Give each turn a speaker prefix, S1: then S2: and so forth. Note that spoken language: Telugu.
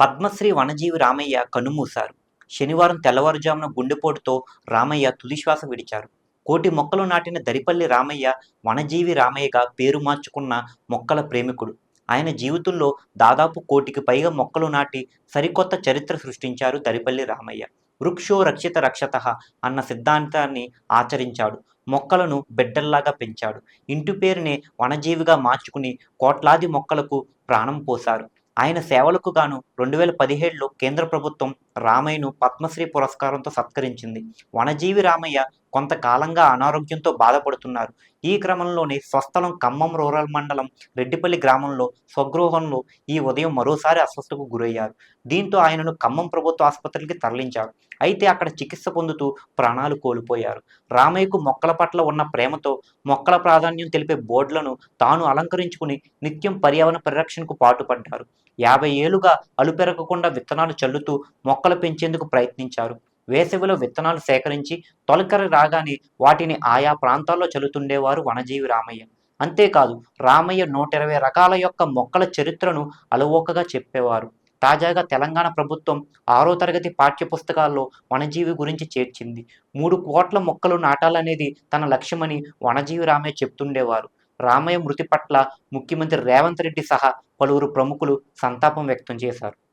S1: పద్మశ్రీ వనజీవి రామయ్య కన్నుమూశారు శనివారం తెల్లవారుజామున గుండెపోటుతో రామయ్య తుదిశ్వాస విడిచారు. కోటి మొక్కలు నాటిన దరిపల్లి రామయ్య వనజీవి రామయ్యగా పేరు మార్చుకున్న మొక్కల ప్రేమికుడు. ఆయన జీవితంలో దాదాపు కోటికి పైగా మొక్కలు నాటి సరికొత్త చరిత్ర సృష్టించారు దరిపల్లి రామయ్య. వృక్షో రక్షిత రక్షత అన్న సిద్ధాంతాన్ని ఆచరించాడు. మొక్కలను బిడ్డల్లాగా పెంచాడు. ఇంటి పేరునే వనజీవిగా మార్చుకుని కోట్లాది మొక్కలకు ప్రాణం పోశారు. ఆయన సేవలకు గాను రెండు వేల పదిహేడులో కేంద్ర ప్రభుత్వం రామయ్యను పద్మశ్రీ పురస్కారంతో సత్కరించింది. వనజీవి రామయ్య కొంతకాలంగా అనారోగ్యంతో బాధపడుతున్నారు. ఈ క్రమంలోనే స్వస్థలం ఖమ్మం రూరల్ మండలం రెడ్డిపల్లి గ్రామంలో స్వగృహంలో ఈ ఉదయం మరోసారి అస్వస్థకు గురయ్యారు. దీంతో ఆయనను ఖమ్మం ప్రభుత్వ ఆసుపత్రికి తరలించారు. అయితే అక్కడ చికిత్స పొందుతూ ప్రాణాలు కోల్పోయారు. రామయ్యకు మొక్కల పట్ల ఉన్న ప్రేమతో మొక్కల ప్రాధాన్యం తెలిపే బోర్డులను తాను అలంకరించుకుని నిత్యం పర్యావరణ పరిరక్షణకు పాటుపడ్డారు. యాభై ఏళ్ళుగా అలుపెరగకుండా విత్తనాలు చల్లుతూ మొక్క మొక్కలు పెంచేందుకు ప్రయత్నించారు. వేసవిలో విత్తనాలు సేకరించి తొలకరి రాగానే వాటిని ఆయా ప్రాంతాల్లో చల్లుతుండేవారు వనజీవి రామయ్య. అంతేకాదు రామయ్య నూట ఇరవై రకాల యొక్క మొక్కల చరిత్రను అలవోకగా చెప్పేవారు. తాజాగా తెలంగాణ ప్రభుత్వం ఆరో తరగతి పాఠ్యపుస్తకాల్లో వనజీవి గురించి చేర్చింది. మూడు కోట్ల మొక్కలు నాటాలనేది తన లక్ష్యమని వనజీవి రామయ్య చెప్తుండేవారు. రామయ్య మృతి పట్ల ముఖ్యమంత్రి రేవంత్ రెడ్డి సహా పలువురు ప్రముఖులు సంతాపం వ్యక్తం చేశారు.